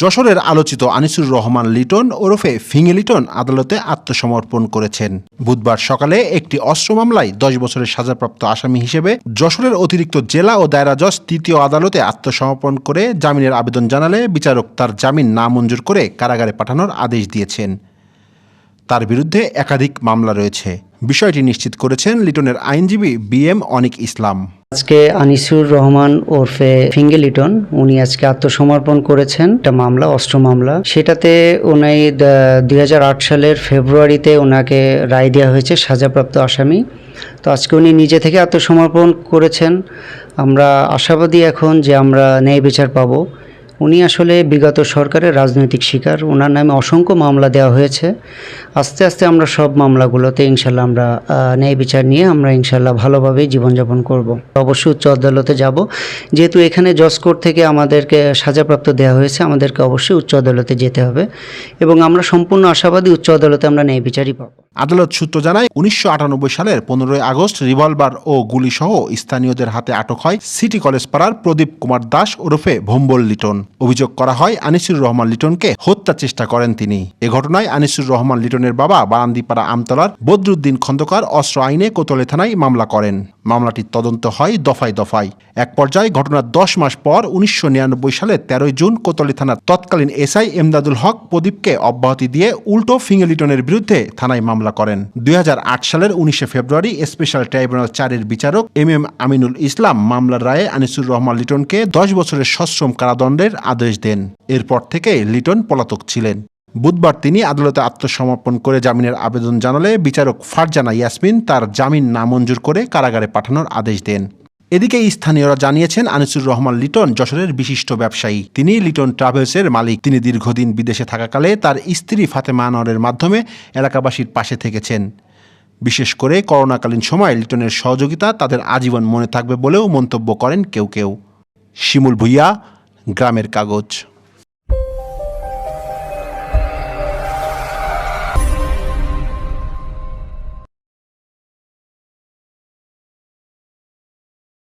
যশোরের আলোচিত আনিসুর রহমান লিটন ওরফে ফিঙে লিটন আদালতে আত্মসমর্পণ করেছেন। বুধবার সকালে একটি অস্ত্র মামলায় দশ বছরের সাজাপ্রাপ্ত আসামি হিসেবে যশোরের অতিরিক্ত জেলা ও দায়রা জজ তৃতীয় আদালতে আত্মসমর্পণ করে জামিনের আবেদন জানালে বিচারক তার জামিন না মঞ্জুর করে কারাগারে পাঠানোর আদেশ দিয়েছেন। তার বিরুদ্ধে একাধিক মামলা রয়েছে। বিষয়টি নিশ্চিত করেছেন লিটনের আইনজীবী বি এম অনিক ইসলাম। আজকে আনিসুর রহমান ওরফে ফিঙ্গে লিটন, উনি আজকে আত্মসমর্পণ করেছেন। একটা মামলা, অস্ত্র মামলা। সেটাতে উনি দুই হাজার আট সালের ফেব্রুয়ারিতে ওনাকে রায় দেওয়া হয়েছে, সাজাপ্রাপ্ত আসামি। তো আজকে উনি নিজে থেকে আত্মসমর্পণ করেছেন। আমরা আশাবাদী এখন যে আমরা ন্যায় বিচার পাবো। উনি আসলে বিগত সরকারের রাজনৈতিক শিকার। ওনার নামে অসংখ্য মামলা দেওয়া হয়েছে। আস্তে আস্তে আমরা সব মামলাগুলোতে ইনশাল্লাহ আমরা ন্যায় বিচার নিয়ে আমরা ইনশাল্লাহ ভালোভাবেই জীবনযাপন করব। অবশ্যই উচ্চ আদালতে যাব। যেহেতু এখানে জজ কোর্ট থেকে আমাদেরকে সাজাপ্রাপ্ত দেওয়া হয়েছে, আমাদেরকে অবশ্যই উচ্চ আদালতে যেতে হবে। এবং আমরা সম্পূর্ণ আশাবাদী উচ্চ আদালতে আমরা ন্যায় বিচারই পাবো। আদালত সূত্র জানায়, উনিশশো আটানব্বই সালের পনেরোই আগস্ট রিভলভার ও গুলিসহ স্থানীয়দের হাতে আটক হয় সিটি কলেজ পাড়ার প্রদীপ কুমার দাস ওরফে ভম্বল লিটন। অভিযোগ করা হয়, আনিসুর রহমান লিটনকে হত্যা চেষ্টা করেন তিনি। এ ঘটনায় আনিসুর রহমান লিটনের বাবা বারান্দিপাড়া আমতলার বদরুদ্দিন খন্দকার অস্ত্র আইনে কোতলে থানায় মামলা করেন। মামলাটির তদন্ত হয় দফায় দফায়। এক পর্যায়ে ঘটনার দশ মাস পর উনিশশো সালের তেরোই জুন কোতলি থানার তৎকালীন এসআই এমদাদুল হক প্রদীপকে অব্যাহতি দিয়ে উল্টো ফিঙ্গেলিটনের বিরুদ্ধে থানায় মামলা করেন। দুই হাজার আট সালের উনিশে ফেব্রুয়ারি স্পেশাল ট্রাইব্যুনাল চারের বিচারক এম এম আমিনুল ইসলাম মামলার রায়ে আনিসুর রহমান লিটনকে দশ বছরের সশ্রম কারাদণ্ডের আদেশ দেন। এরপর থেকে লিটন পলাতক ছিলেন। বুধবার তিনি আদালতে আত্মসমর্পণ করে জামিনের আবেদন জানালে বিচারক ফারজানা ইয়াসমিন তার জামিন নামঞ্জুর করে কারাগারে পাঠানোর আদেশ দেন। এদিকে স্থানীয়রা জানিয়েছেন, আনিসুর রহমান লিটন যশোরের বিশিষ্ট ব্যবসায়ী। তিনি লিটন ট্রাভেলসের মালিক। তিনি দীর্ঘদিন বিদেশে থাকাকালে তার স্ত্রী ফাতেমা আনোয়ারের মাধ্যমে এলাকাবাসীর পাশে থেকেছেন। বিশেষ করে করোনাকালীন সময় লিটনের সহযোগিতা তাদের আজীবন মনে থাকবে বলেও মন্তব্য করেন কেউ কেউ। শিমুল ভুইয়া, গ্রামের কাগজ।